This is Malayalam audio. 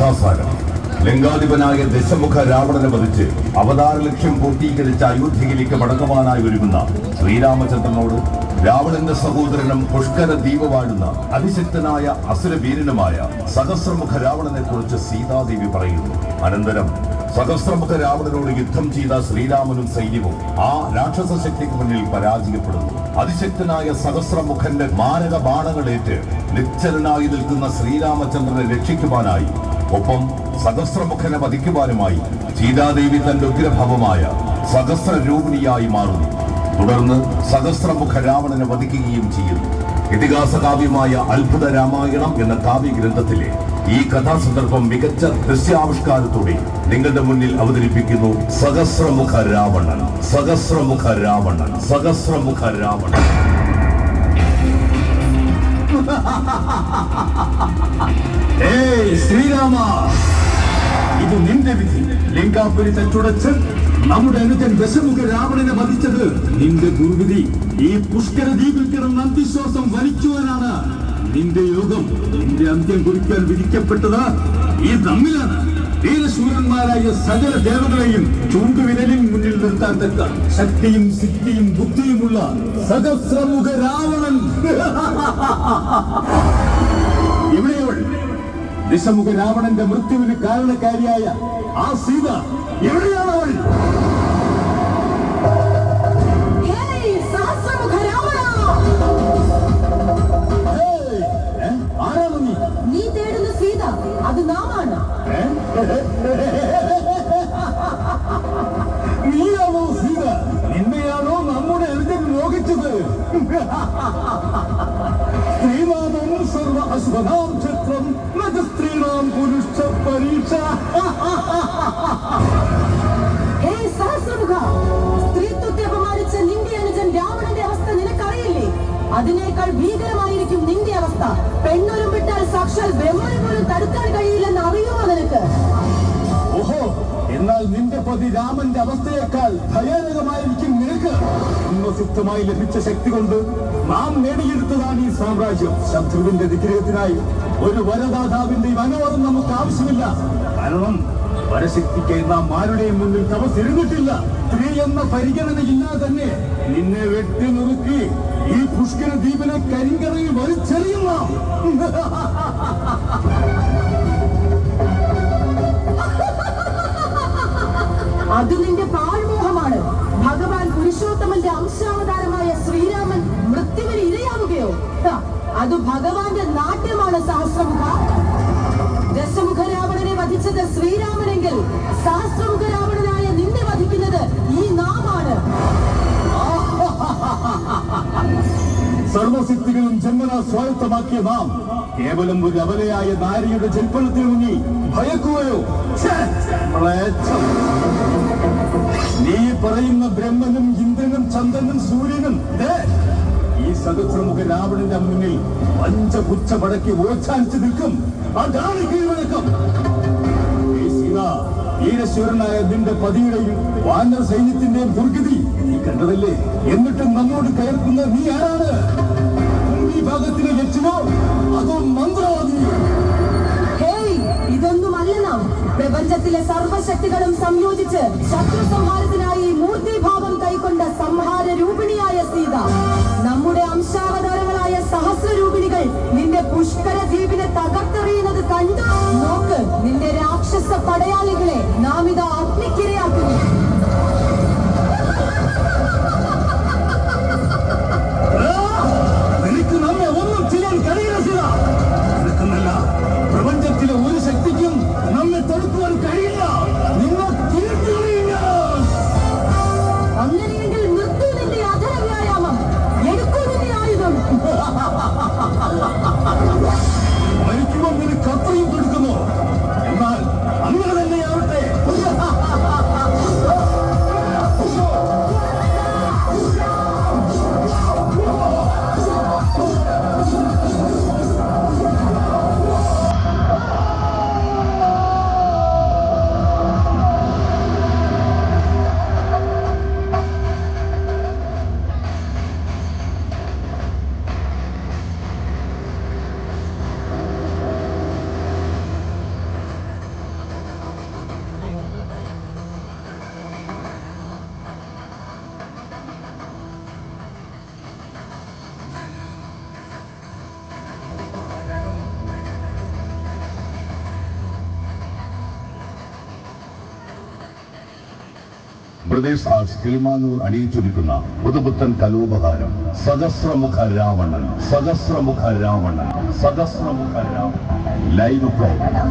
കഥാസാരം ലങ്കാധിപനായ ദശമുഖ രാവണനെ വധിച്ച് അവതാര ലക്ഷ്യം പൂർത്തീകരിച്ച അയോധ്യയിലേക്ക് മടങ്ങുവാനായി ഒരുങ്ങുന്ന ശ്രീരാമചന്ദ്രനോട് രാവണന്റെ സഹോദരനും പുഷ്കര ദ്വീപ് വാഴുന്ന അതിശക്തനായ അസുരവീരനുമായ സഹസ്രമുഖ രാവണനെ കുറിച്ച് സീതാദേവി പറയുന്നു. അനന്തരം സഹസ്രമുഖ രാവണനോട് യുദ്ധം ചെയ്ത ശ്രീരാമനും സൈന്യവും ആ രാക്ഷസ ശക്തിക്ക് മുന്നിൽ പരാജയപ്പെടുന്നു. അതിശക്തനായ സഹസ്രമുഖന്റെ മാരക ബാണങ്ങളേറ്റ് നിശ്ചലനായി നിൽക്കുന്ന ശ്രീരാമചന്ദ്രനെ രക്ഷിക്കുവാനായി ഒപ്പം സഹസ്രമുഖനെ വധിക്കുവാനുമായി സീതാദേവി തന്റെ ഉഗ്രഭാവമായ സഹസ്രരൂപിണിയായി മാറുന്നു. തുടർന്ന് സഹസ്രമുഖ രാവണനെ വധിക്കുകയും ചെയ്യുന്നു. ഇതിഹാസ കാവ്യമായ അത്ഭുത രാമായണം എന്ന കാവ്യഗ്രന്ഥത്തിലെ ഈ കഥാസന്ദർഭം മികച്ച ദൃശ്യാവിഷ്കാരത്തോടെ നിങ്ങളുടെ മുന്നിൽ അവതരിപ്പിക്കുന്നു സഹസ്രമുഖ രാവണൻ സഹസ്രമുഖ രാവണൻ സഹസ്രമുഖ രാവണൻ. ഏയ് ശ്രീരാമ. ഇത് നിന്റെ വിധി. ലിംഗാപുരി തച്ചുടച്ച് നമ്മുടെ അനുജൻ ദശമുഖ രാവണനെ വധിച്ചത് നിന്റെ ദുർവിധി ഈ പുഷ്കര ദ്വീപിൽ കിടന്ന് അന്തിശ്വാസം വലിക്കുവാനാണ് നിന്റെ യോഗം. നിന്റെ അന്ത്യം കുറിക്കാൻ വിധിക്കപ്പെട്ടത് ഈ തമ്മിലാണ് വീരശൂരന്മാരായ സകല ദേവതകളെയും ചൂണ്ടുവിരലിൽ മുന്നിൽ നിർത്താൻ തക്ക. ശക്തിയും സിദ്ധിയും ബുദ്ധിയുമുള്ള സഹസ്രമുഖ രാവണൻ. എവിടെയവൾ ദിശമുഖ രാവണന്റെ മൃത്യുവിന് കാരണക്കാരിയായ ആ സീത എവിടെയാണ് അവൾ? നീ? തേടുന്ന സീത അത് നാമാണ്? നീയാണോ സീത? നിന്നെയാണോ നമ്മുടെ അനുജൻ മോഹിച്ചത് സ്ത്രീനാമം സർവ അശ്വനാം ക്ഷത്രം സ്ത്രീണാം പുരുഷ പരീക്ഷ സ്ത്രീത്വത്തെ നിന്റെ അനുജൻ രാവണന്റെ അവസ്ഥ നിനക്കറിയില്ലേ? അതിനേക്കാൾ ഭീകരമായിരിക്കും നിന്റെ അവസ്ഥ. പെണ്ണൊരുമ്പിട്ടാൽ സാക്ഷാൽ ബ്രഹ്മന് പോലും തടുക്കാൻ കഴിയില്ലെന്ന് അറിയുമോ നിനക്ക്? എന്നാൽ നിന്റെ പതി രാമന്റെ അവസ്ഥയേക്കാൾ ഭയാനകമായിരിക്കും നിനക്ക്. സിദ്ധമായി ലഭിച്ച ശക്തി കൊണ്ട് നാം നേടിയെടുത്തതാണ് ഈ സാമ്രാജ്യം. ശത്രുവിന്റെ നിഗ്രഹത്തിനായി ഒരു വരദാതാവിന്റെ അനുവാദം നമുക്ക് ആവശ്യമില്ല. കാരണം വരശക്തിക്ക് നാം ആരുടെയും മുന്നിൽ തപസ്സിരുന്നിട്ടില്ല. സ്ത്രീ എന്ന പരിഗണനയില്ലാതെ തന്നെ നിന്നെ വെട്ടി നുറുക്കി ഈ പുഷ്കര ദ്വീപിനെ കരിങ്കറയിൽ വലിച്ചെറിയുന്ന. അത് നിന്റെ പാഴ്മോഹമാണ്. ഭഗവാൻ പുരുഷോത്തമന്റെ അംശാവതാരമായ ശ്രീരാമൻ മൃത്യുവിന് ഇരയാവുകയോ? അത് ഭഗവാന്റെ നാട്യമാണ് സഹസ്രമുഖ ദശമുഖ രാവണനെ വധിച്ചത് ശ്രീരാമനെങ്കിൽ സഹസ്രമുഖ രാവണനായ നിന്നെ വധിക്കുന്നത് ഈ നാമാണ്. സർവശക്തികളും ജന്മന സ്വായത്തമാക്കിയ നാം കേവലം ഒരു അവലയായ നാരിയുടെ ജൽപ്പനത്തിൽ മുങ്ങി ഭയക്കുകയോ? പറയുന്ന ബ്രഹ്മനും ഇന്ദ്രനും ചന്ദ്രനും സൂര്യനും ഈ സഹസ്രമുഖ രാവണന്റെ മുന്നിൽ പഞ്ചപുച്ഛ മടക്കി ഓച്ചാനിച്ച് നിൽക്കും. അതാണ് കീഴ്വഴക്കം. വീരശൂരനായ നിന്റെ പതിയുടെയും വാനര സൈന്യത്തിന്റെയും ദുർഗതി നീ കണ്ടതല്ലേ? എന്നിട്ടും നമ്മോട് കയർക്കുന്ന നീ ആരാണ്? ഭാഗത്തിന് ലക്ഷ്യമോ അതോ മന്ത്രവാദിയോ? പ്രപഞ്ചത്തിലെ സർവശക്തികളും സംയോജിച്ച് ശത്രു സംഹാരത്തിനായി മൂർത്തിഭാവം കൈക്കൊണ്ട സംഹാര രൂപിണിയായ സീത. നമ്മുടെ അംശാവതാരങ്ങളായ സഹസ്രരൂപിണികൾ നിന്റെ പുഷ്കര ദ്വീപിനെ തകർത്തെറിയുന്നത് കണ്ടു. നോക്ക് നിന്റെ രാക്ഷസ പടയാളികളെ നാം ഇത് അഗ്നിക്കിരയാക്കുന്നു. ബ്രദേഴ്സ് ആർട്സ് കിളിമാനൂർ അണിയിച്ചൊരുക്കുന്ന പുതുപുത്തൻ കലോപകാരം. സഹസ്രമുഖ രാവണൻ സഹസ്രമുഖ രാവണൻ സഹസ്രമുഖ രാവണൻ. Live program.